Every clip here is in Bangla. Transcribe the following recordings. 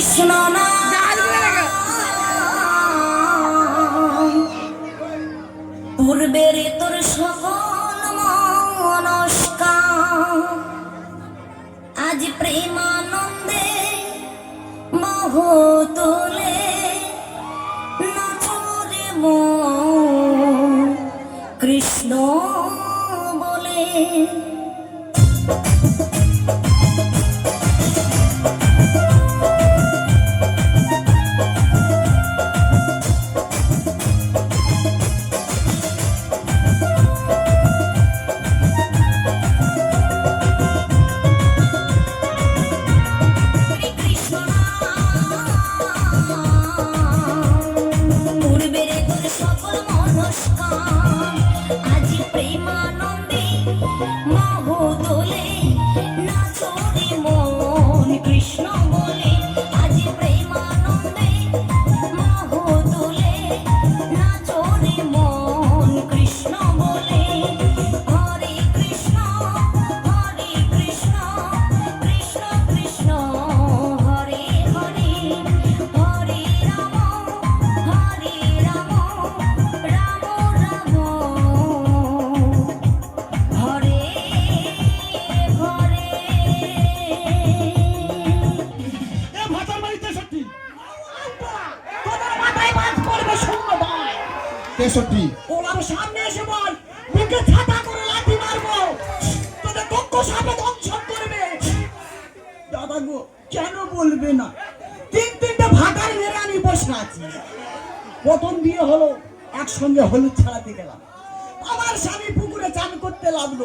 কৃষ্ণ পূর্বের তোর সকল মনস্কার আজ প্রেমানন্দে মোহ তোলে নাচরে কৃষ্ণ বলে। তেষট্টি। ওলার সামনে এসে বল মুখে ছাতা করে লাঠি মারবো। তোদের দক্ষ সাপে দংশন করবে। দাদা গো কেন বলবে না? তিন তিনটে ভাটার মেরে আমি বসে আছি। প্রথম বিয়ে হলো একসঙ্গে হলুদ ছাড়াতে গেলাম। আমার স্বামী পুকুরে চান করতে লাগল।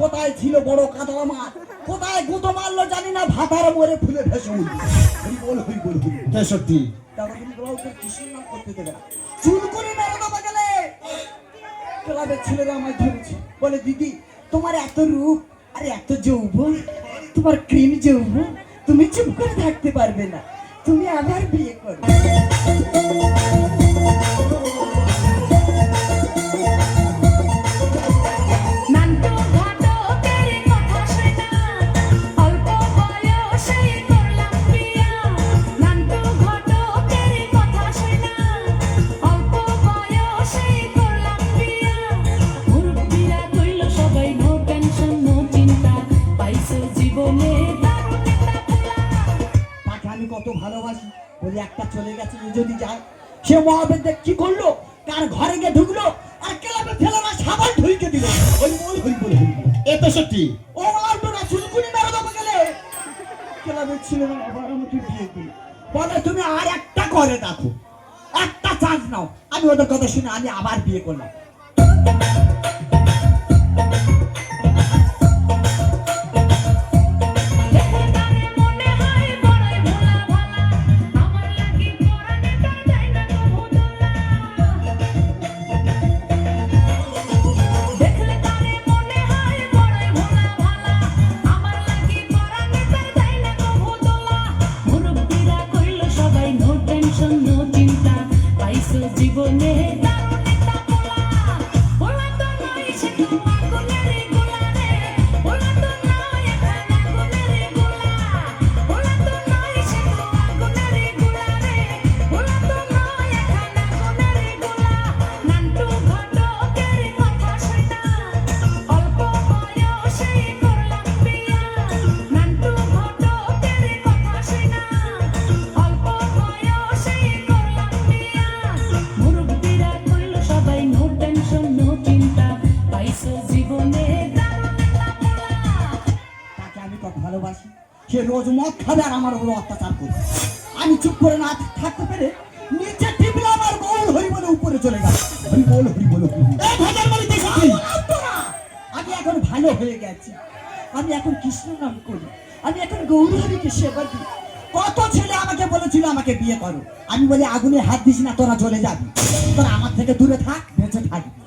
কোথায় ছিল বড় কাতলা মাছ কোথায় গুঁতো মারলো জানি না ভাতার মরে ফুলে ভেসে উঠল। হরি বল হরি বল তেষট্টি। তারপর তুমি ব্লাউজের কৃষ্ণ নাম করতে দেবে না। চুল করে মেরে ক্লাবের ছেলেরা আমায় ধরেছে। বলে, দিদি, তোমার এত রূপ আর এত যৌবন, তোমার ক্রিম যৌবন, তুমি চুপ করে থাকতে পারবে না। তুমি আবার বিয়ে করো। ভালোবাসি বলি একটা চলে গেছে যদি যায় সে মহাবেদ কি করল? কার ঘরে গিয়ে ঢুকলো আর ক্লাবে ফেলে না সাবান দিল। ওই বল হই বল এ তেষট্টি ও আলটোরা চুলকুনি মেরে দেবো গেলে? ছেলেরা আবার আমাকে বিয়ে দিল। বলে তুমি আর একটা করে দেখো একটা চান্স নাও। আমি ওদের কথা শুনে আমি আবার বিয়ে করলাম। কত ভালোবাসি সে রোজ মদ খাবে আর আমার উপর অত্যাচার করবে। আমি চুপ করে না থাকতে পেরে নিচে টিপলাম আর গোল হরি বলে উপরে চলে গেল। হরি বল হরি বল হরি বল। আমি এখন ভালো হয়ে গেছি। আমি এখন কৃষ্ণ নাম করি। আমি এখন গৌরহরিকে সেবা দিই। কত ছেলে আমাকে বলেছিল আমাকে বিয়ে করো। আমি বলি আগুনে হাত দিস না তোরা চলে যাবি। তোরা আমার থেকে দূরে থাক বেঁচে থাকবি।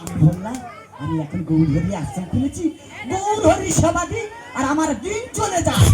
আমি বললাম আমি এখন গৌরহরি আশ্রম খুলেছি। গৌরহরি সেবা দিই। আর আমার দিন চলে যায়।